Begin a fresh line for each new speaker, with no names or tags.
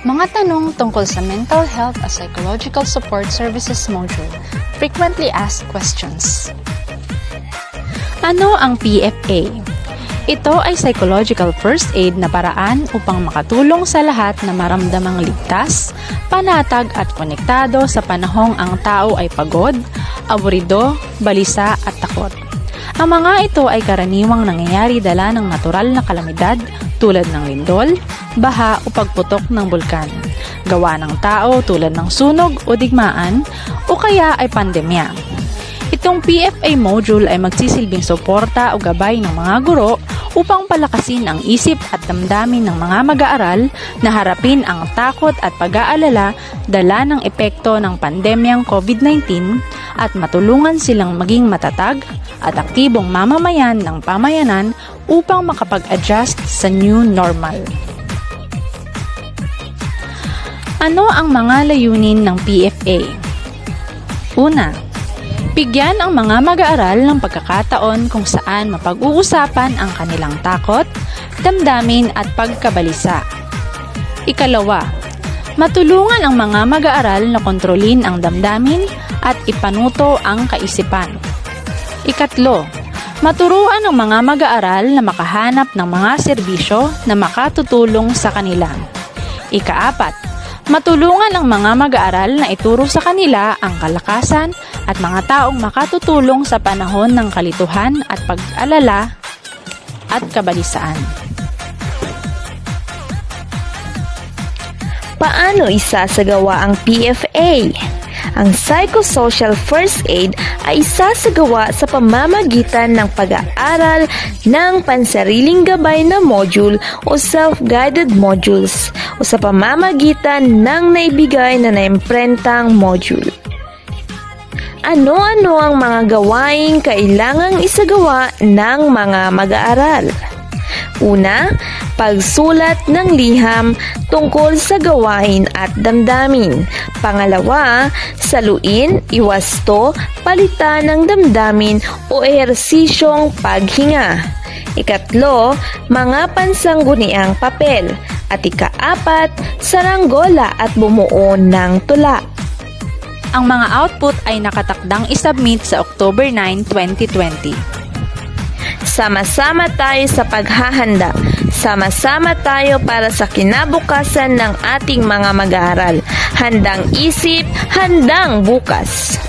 Mga tanong tungkol sa mental health at psychological support services module. Frequently asked questions. Ano ang PFA? Ito ay psychological first aid na paraan upang makatulong sa lahat na maramdamang ligtas, panatag at konektado sa panahong ang tao ay pagod, aburido, balisa at takot. Ang mga ito ay karaniwang nangyayari dala ng natural na kalamidad tulad ng lindol, baha o pagputok ng bulkan, gawa ng tao tulad ng sunog o digmaan o kaya ay pandemya. Itong PFA module ay magsisilbing suporta o gabay ng mga guro upang palakasin ang isip at damdamin ng mga mag-aaral na harapin ang takot at pag-aalala dala ng epekto ng pandemyang COVID-19 at matulungan silang maging matatag at aktibong mamamayan ng pamayanan upang makapag-adjust sa new normal. Ano ang mga layunin ng PFA? Una, Bigyan ang mga mag-aaral ng pagkakataon kung saan mapag-uusapan ang kanilang takot, damdamin at pagkabalisa. Ikalawa, matulungan ang mga mag-aaral na kontrolin ang damdamin at ipanuto ang kaisipan. Ikatlo, maturuan ang mga mag-aaral na makahanap ng mga serbisyo na makatutulong sa kanila. Ikaapat, matulungan ang mga mag-aaral na ituro sa kanila ang kalakasan at mga taong makatutulong sa panahon ng kalituhan at pag-alala at kabalisaan.
Paano isasagawa ang PFA? Ang psychosocial first aid ay isasagawa sa pamamagitan ng pag-aaral ng pansariling gabay na module o self-guided modules o sa pamamagitan ng naibigay na naimprentang module. Ano-ano ang mga gawaing kailangang isagawa ng mga mag-aaral? Una, pagsulat ng liham tungkol sa gawain at damdamin. Pangalawa, saluin, iwasto, palitan ng damdamin o ehersisyong paghinga. Ikatlo, mga pansangguniang papel. At ikaapat, saranggola at bumuo ng tula.
Ang mga output ay nakatakdang isubmit sa October 9, 2020.
Sama-sama tayo sa paghahanda. Sama-sama tayo para sa kinabukasan ng ating mga mag-aaral. Handang isip, handang bukas.